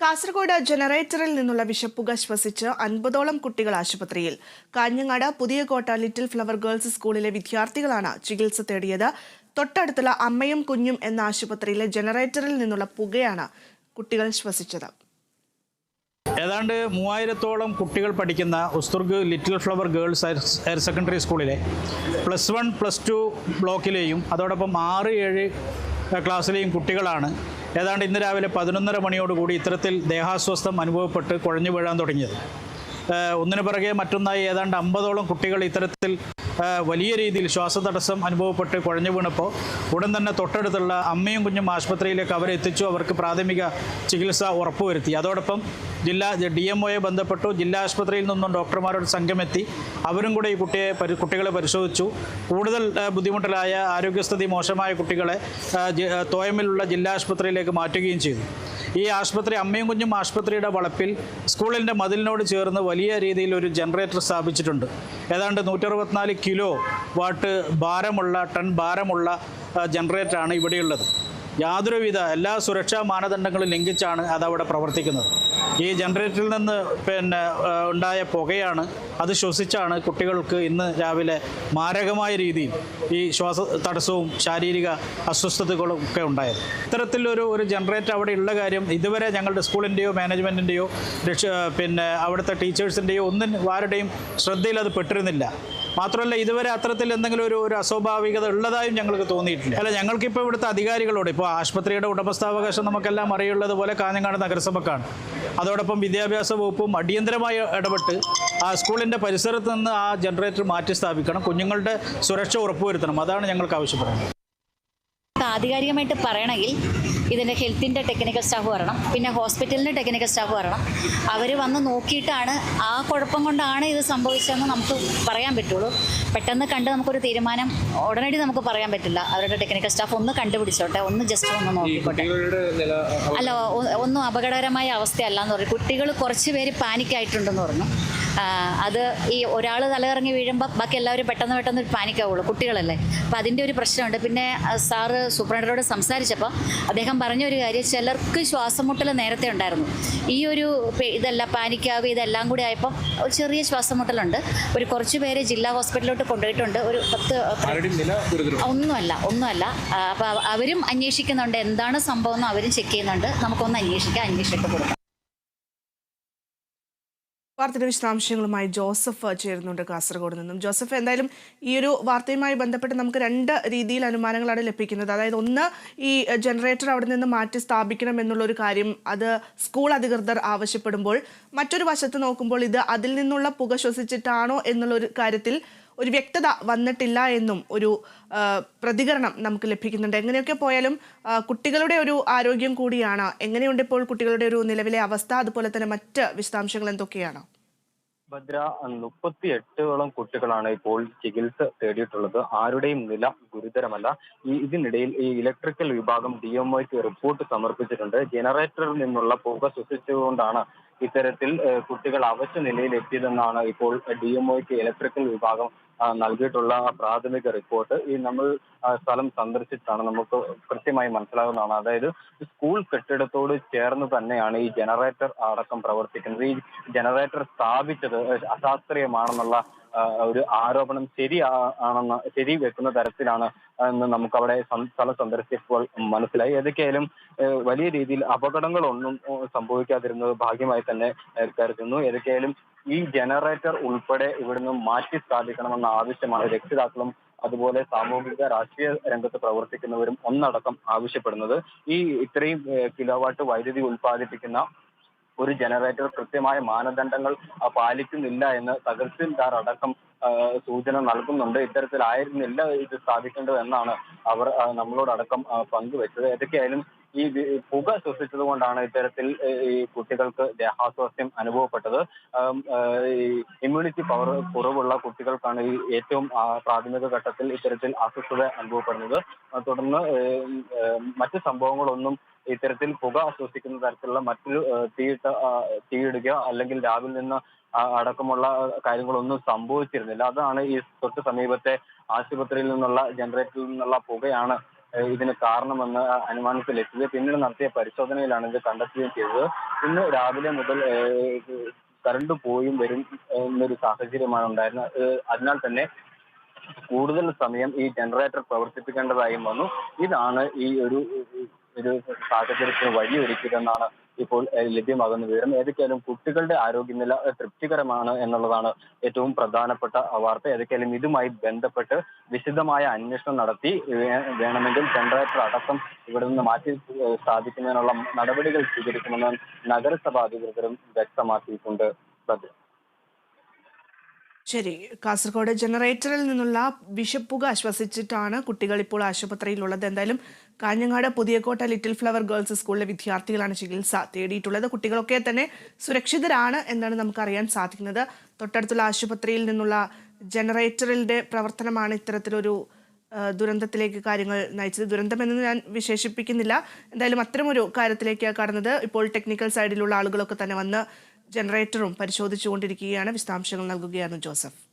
കാസർഗോഡ് ജനറേറ്ററിൽ നിന്നുള്ള വിഷപ്പുക ശ്വസിച്ച് അൻപതോളം കുട്ടികൾ ആശുപത്രിയിൽ. കാഞ്ഞങ്ങാട് പുതിയ കോട്ട ലിറ്റിൽ ഫ്ലവർ ഗേൾസ് സ്കൂളിലെ വിദ്യാർത്ഥികളാണ് ചികിത്സ തേടിയത്. തൊട്ടടുത്തുള്ള അമ്മയും കുഞ്ഞും എന്ന ആശുപത്രിയിലെ ജനറേറ്ററിൽ നിന്നുള്ള പുകയാണ് കുട്ടികൾ ശ്വസിച്ചത്. ഏതാണ്ട് മൂവായിരത്തോളം കുട്ടികൾ പഠിക്കുന്ന ഉസ്തുർഗ് little flower girls higher secondary സ്കൂളിലെ പ്ലസ് വൺ പ്ലസ് ടു ബ്ലോക്കിലെയും അതോടൊപ്പം ആറ് ഏഴ് ക്ലാസ്സിലെയും കുട്ടികളാണ് ഏതാണ്ട് ഇന്ന് രാവിലെ പതിനൊന്നര മണിയോടുകൂടി ഇത്തരത്തിൽ ദേഹാസ്വസ്ഥം അനുഭവപ്പെട്ട് കുഴഞ്ഞു വീഴാൻ തുടങ്ങിയത്. ഒന്നിനു പിറകെ മറ്റൊന്നായി ഏതാണ്ട് അമ്പതോളം കുട്ടികൾ ഇത്തരത്തിൽ വലിയ രീതിയിൽ ശ്വാസതടസ്സം അനുഭവപ്പെട്ട് കുഴഞ്ഞു വീണപ്പോൾ ഉടൻ തന്നെ തൊട്ടടുത്തുള്ള അമ്മയും കുഞ്ഞും ആശുപത്രിയിലേക്ക് അവരെ എത്തിച്ചു. അവർക്ക് പ്രാഥമിക ചികിത്സ ഉറപ്പുവരുത്തി. അതോടൊപ്പം ജില്ലാ ഡി എം ഒയെ ബന്ധപ്പെട്ടു. ജില്ലാ ആശുപത്രിയിൽ നിന്നും ഡോക്ടർമാരുടെ സംഘമെത്തി. അവരും കൂടെ ഈ കുട്ടിയെ കുട്ടികളെ പരിശോധിച്ചു. കൂടുതൽ ബുദ്ധിമുട്ടിലായ ആരോഗ്യസ്ഥിതി മോശമായ കുട്ടികളെ തോയമിലുള്ള ജില്ലാ ആശുപത്രിയിലേക്ക് മാറ്റുകയും ചെയ്തു. ഈ ആശുപത്രി അമ്മയും കുഞ്ഞും ആശുപത്രിയുടെ വളപ്പിൽ സ്കൂളിന്റെ മതിലിനോട് ചേർന്ന് വലിയ രീതിയിൽ ഒരു ജനറേറ്റർ സ്ഥാപിച്ചിട്ടുണ്ട്. ഏതാണ്ട് നൂറ്ററുപത്തിനാല് കിലോ വാട്ട് ഭാരമുള്ള ടൺ ഭാരമുള്ള ജനറേറ്ററാണ് ഇവിടെയുള്ളത്. യാതൊരുവിധ എല്ലാ സുരക്ഷാ മാനദണ്ഡങ്ങളും ലംഘിച്ചാണ് അതവിടെ പ്രവർത്തിക്കുന്നത്. ഈ ജനറേറ്ററിൽ നിന്ന് പിന്നെ ഉണ്ടായ പുകയാണ്. അത് ശ്വസിച്ചാണ് കുട്ടികൾക്ക് ഇന്ന് രാവിലെ മാരകമായ രീതിയിൽ ഈ ശ്വാസ തടസ്സവും ശാരീരിക അസ്വസ്ഥതകളും ഒക്കെ ഉണ്ടായത്. ഇത്തരത്തിലൊരു ഒരു ജനറേറ്റർ അവിടെ ഉള്ള കാര്യം ഇതുവരെ ഞങ്ങളുടെ സ്കൂളിന്റെയോ മാനേജ്മെന്റിന്റെയോ പിന്നെ അവിടുത്തെ ടീച്ചേഴ്സിന്റെയോ ഒന്നും ആരുടെയും ശ്രദ്ധയിൽ അത് പെട്ടിരുന്നില്ല. മാത്രമല്ല ഇതുവരെ അത്തരത്തിൽ എന്തെങ്കിലും ഒരു ഒരു അസ്വാഭാവികത ഉള്ളതായും ഞങ്ങൾക്ക് തോന്നിയിട്ടില്ല. അല്ല ഞങ്ങൾക്കിപ്പോൾ ഇവിടുത്തെ അധികാരികളോട് ഇപ്പോൾ ആശുപത്രിയുടെ ഉടമസ്ഥാവകാശം നമുക്കെല്ലാം അറിയുള്ളത് പോലെ കാഞ്ഞങ്ങാട് നഗരസഭക്കാണ്. അതോടൊപ്പം വിദ്യാഭ്യാസ വകുപ്പും അടിയന്തരമായി ഇടപെട്ട് ആ സ്കൂളിന്റെ പരിസരത്ത് നിന്ന് ആ ജനറേറ്റർ മാറ്റി സ്ഥാപിക്കണം. കുഞ്ഞുങ്ങളുടെ സുരക്ഷ ഉറപ്പുവരുത്തണം. അതാണ് ഞങ്ങൾക്ക് ആവശ്യപ്പെടുന്നത്. ആധികാരികമായിട്ട് പറയണമെങ്കിൽ ഇതിന്റെ ഹെൽത്തിന്റെ ടെക്നിക്കൽ സ്റ്റാഫ് വരണം. പിന്നെ ഹോസ്പിറ്റലിന്റെ ടെക്നിക്കൽ സ്റ്റാഫ് വരണം. അവർ വന്ന് നോക്കിയിട്ടാണ് ആ കുഴപ്പം കൊണ്ടാണ് ഇത് സംഭവിച്ചതെന്ന് നമുക്ക് പറയാൻ പറ്റുള്ളൂ. പെട്ടെന്ന് കണ്ട് നമുക്കൊരു തീരുമാനം ഉടനടി നമുക്ക് പറയാൻ പറ്റില്ല. അവരുടെ ടെക്നിക്കൽ സ്റ്റാഫ് ഒന്ന് കണ്ടുപിടിച്ചോട്ടെ. ഒന്ന് ജസ്റ്റ് ഒന്ന് നോക്കിക്കോട്ടെ. അല്ല ഒന്നും അപകടകരമായ അവസ്ഥയല്ല എന്ന് പറഞ്ഞു. കുട്ടികൾ കുറച്ച് പേര് പാനിക്കായിട്ടുണ്ടെന്ന് പറഞ്ഞു. അത് ഈ ഒരാൾ തലകറങ്ങി വീഴുമ്പോൾ ബാക്കി എല്ലാവരും പെട്ടെന്ന് പെട്ടെന്ന് പാനിക് ആവുള്ളൂ കുട്ടികളല്ലേ. അപ്പോൾ അതിന്റെ ഒരു പ്രശ്നമുണ്ട്. പിന്നെ സാറ് സൂപ്രണ്ടറോട് സംസാരിച്ചപ്പോൾ അദ്ദേഹം പറഞ്ഞ ഒരു കാര്യം ചിലർക്ക് ശ്വാസം മുട്ടൽ നേരത്തെ ഉണ്ടായിരുന്നു. ഈ ഒരു ഇതെല്ലാം പാനിക്കാവുക ഇതെല്ലാം കൂടി ആയപ്പോൾ ഒരു ചെറിയ ശ്വാസം മുട്ടലുണ്ട് ഒരു കുറച്ച് പേര് ജില്ലാ ഹോസ്പിറ്റലിലോട്ട് കൊണ്ടുപോയിട്ടുണ്ട്. ഒരു പത്ത് ഒന്നുമല്ല ഒന്നുമല്ല. അപ്പോൾ അവരും അന്വേഷിക്കുന്നുണ്ട്. എന്താണ് സംഭവം എന്ന് അവരും ചെക്ക് ചെയ്യുന്നുണ്ട്. നമുക്കൊന്ന് അന്വേഷിക്കാം അന്വേഷിച്ചിട്ട് കൊടുക്കാം. വാർത്തയുടെ വിശദാംശങ്ങളുമായി ജോസഫ് ചേരുന്നുണ്ട് കാസർഗോഡ് നിന്നും. ജോസഫ് എന്തായാലും ഈ ഒരു വാർത്തയുമായി ബന്ധപ്പെട്ട് നമുക്ക് രണ്ട് രീതിയിൽ അനുമാനങ്ങളാണ് ലഭിക്കുന്നത്. അതായത് ഒന്ന് ഈ ജനറേറ്റർ അവിടെ നിന്ന് മാറ്റി സ്ഥാപിക്കണം എന്നുള്ള ഒരു കാര്യം അത് സ്കൂൾ അധികൃതർ ആവശ്യപ്പെടുമ്പോൾ മറ്റൊരു വശത്ത് നോക്കുമ്പോൾ ഇത് അതിൽ നിന്നുള്ള പുക ശ്വസിച്ചിട്ടാണോ എന്നുള്ളൊരു കാര്യത്തിൽ ഒരു വ്യക്തത വന്നിട്ടില്ല എന്നും ഒരു പ്രതികരണം നമുക്ക് ലഭിക്കുന്നുണ്ട്. എങ്ങനെയൊക്കെ പോയാലും കുട്ടികളുടെ ഒരു ആരോഗ്യം കൂടിയാണ്. എങ്ങനെയുണ്ട് ഇപ്പോൾ കുട്ടികളുടെ ഒരു നിലവിലെ അവസ്ഥ? അതുപോലെ തന്നെ മറ്റ് വിശദാംശങ്ങൾ എന്തൊക്കെയാണ്? ഭദ്ര മുപ്പത്തി എട്ടോളം കുട്ടികളാണ് ഇപ്പോൾ ചികിത്സ തേടിയിട്ടുള്ളത്. ആരുടെയും നില ഗുരുതരമല്ല. ഈ ഇതിനിടയിൽ ഈ ഇലക്ട്രിക്കൽ വിഭാഗം ഡി എം ഒക്ക് റിപ്പോർട്ട് സമർപ്പിച്ചിട്ടുണ്ട്. ജനറേറ്ററിൽ നിന്നുള്ള പുക ശ്വസിച്ചുകൊണ്ടാണ് ഇത്തരത്തിൽ കുട്ടികൾ അവശ്യ നിലയിൽ എത്തിയതെന്നാണ് ഇപ്പോൾ ഡി എം ഒക്ക് ഇലക്ട്രിക്കൽ വിഭാഗം നൽകിയിട്ടുള്ള പ്രാഥമിക റിപ്പോർട്ട് ഈ നമ്മൾ സ്ഥലം സന്ദർശിച്ചാണ് നമുക്ക് കൃത്യമായി മനസ്സിലാകുന്നതാണ്. അതായത് സ്കൂൾ കെട്ടിടത്തോട് ചേർന്ന് തന്നെയാണ് ഈ ജനറേറ്റർ അടക്കം പ്രവർത്തിക്കുന്നത്. ഈ ജനറേറ്റർ സ്ഥാപിച്ചത് അശാസ്ത്രീയമാണെന്നുള്ള ഒരു ആരോപണം ശരി ആണെന്ന് ശരി വെക്കുന്ന തരത്തിലാണ് എന്ന് നമുക്ക് അവിടെ സ്ഥലം സന്ദർശിച്ചപ്പോൾ മനസ്സിലായി. ഏതൊക്കെയായാലും വലിയ രീതിയിൽ അപകടങ്ങളൊന്നും സംഭവിക്കാതിരുന്നത് ഭാഗ്യമായി തന്നെ കരുതുന്നു. ഏതൊക്കെയായാലും ഈ ജനറേറ്റർ ഉൾപ്പെടെ ഇവിടുന്ന് മാറ്റി സ്ഥാപിക്കണമെന്ന ആവശ്യമാണ് രക്ഷിതാക്കളും അതുപോലെ സാമൂഹിക രാഷ്ട്രീയ രംഗത്ത് പ്രവർത്തിക്കുന്നവരും ഒന്നടക്കം ആവശ്യപ്പെടുന്നത്. ഈ ഇത്രയും കിലോവാട്ട് വൈദ്യുതി ഉൽപ്പാദിപ്പിക്കുന്ന ഒരു ജനറേറ്റർ കൃത്യമായ മാനദണ്ഡങ്ങൾ പാലിക്കുന്നില്ല എന്ന് തഹസിൽദാർ അടക്കം സൂചന നൽകുന്നുണ്ട്. ഇത്തരത്തിലായിരുന്നില്ല ഇത് സ്ഥാപിക്കേണ്ടത് എന്നാണ് അവർ നമ്മളോടക്കം പങ്കുവെച്ചത്. ഏതൊക്കെയായാലും ഈ പുക ശ്വസിച്ചത് കൊണ്ടാണ് ഇത്തരത്തിൽ ഈ കുട്ടികൾക്ക് ദേഹാസ്വാസ്ഥ്യം അനുഭവപ്പെട്ടത്. ഇമ്മ്യൂണിറ്റി പവർ കുറവുള്ള കുട്ടികൾക്കാണ് ഈ ഏറ്റവും പ്രാഥമിക ഘട്ടത്തിൽ ഇത്തരത്തിൽ അസ്വസ്ഥത അനുഭവപ്പെടുന്നത്. തുടർന്ന് മറ്റ് സംഭവങ്ങളൊന്നും ഇത്തരത്തിൽ പുക ശ്വസിക്കുന്ന തരത്തിലുള്ള മറ്റൊരു തീയിട്ട തീയിടുകയോ അല്ലെങ്കിൽ ലാബിൽ നിന്ന് അടക്കമുള്ള കാര്യങ്ങളൊന്നും സംഭവിച്ചിരുന്നില്ല. അതാണ് ഈ തൊട്ട് സമീപത്തെ ആശുപത്രിയിൽ നിന്നുള്ള ജനറേറ്ററിൽ നിന്നുള്ള പുകയാണ് ഇതിന് കാരണമെന്ന് അനുമാനത്തിലെത്തിയത് പിന്നീട് നടത്തിയ പരിശോധനയിലാണ് ഇത് കണ്ടെത്തുകയും ചെയ്തത്. ഇന്ന് രാവിലെ മുതൽ കറണ്ട് പോയും വരും എന്നൊരു സാഹചര്യമാണ് ഉണ്ടായിരുന്നത്. അതിനാൽ തന്നെ കൂടുതൽ സമയം ഈ ജനറേറ്റർ പ്രവർത്തിപ്പിക്കേണ്ടതായും വന്നു. ഇതാണ് ഈ ഒരു ഒരു സാഹചര്യത്തിന് വഴിയൊരുക്കിയതെന്നാണ് ഇപ്പോൾ ലഭ്യമാകുന്ന വിവരം. ഏതൊക്കെയാലും കുട്ടികളുടെ ആരോഗ്യനില തൃപ്തികരമാണ് എന്നുള്ളതാണ് ഏറ്റവും പ്രധാനപ്പെട്ട വാർത്ത. ഏതൊക്കെയാലും ഇതുമായി ബന്ധപ്പെട്ട് വിശദമായ അന്വേഷണം നടത്തി വേണമെങ്കിൽ ജനറേറ്റർ അടക്കം ഇവിടെ നിന്ന് മാറ്റി സ്ഥാപിക്കുന്നതിനുള്ള നടപടികൾ സ്വീകരിക്കുമെന്ന് നഗരസഭാ അധികൃതരും വ്യക്തമാക്കിയിട്ടുണ്ട്. സത്യം ശരി കാസർഗോഡ് ജനറേറ്ററിൽ നിന്നുള്ള വിഷപ്പുക ആശ്വസിച്ചിട്ടാണ് കുട്ടികൾ ഇപ്പോൾ ആശുപത്രിയിലുള്ളത്. എന്തായാലും Kanhangad Puthiyakotta little flower girls സ്കൂളിലെ വിദ്യാർത്ഥികളാണ് ചികിത്സ തേടിയിട്ടുള്ളത്. കുട്ടികളൊക്കെ തന്നെ സുരക്ഷിതരാണ് എന്നാണ് നമുക്കറിയാൻ സാധിക്കുന്നത്. തൊട്ടടുത്തുള്ള ആശുപത്രിയിൽ നിന്നുള്ള ജനറേറ്ററിന്റെ പ്രവർത്തനമാണ് ഇത്തരത്തിലൊരു ദുരന്തത്തിലേക്ക് കാര്യങ്ങൾ നയിച്ചത്. ദുരന്തമെന്ന് ഞാൻ വിശേഷിപ്പിക്കുന്നില്ല. എന്തായാലും അത്തരമൊരു കാര്യത്തിലേക്ക് കടന്നത് ഇപ്പോൾ ടെക്നിക്കൽ സൈഡിലുള്ള ആളുകളൊക്കെ തന്നെ വന്ന് ജനറേറ്ററും പരിശോധിച്ചുകൊണ്ടിരിക്കുകയാണ്. വിശദാംശങ്ങൾ നൽകുകയാണ് ജോസഫ്.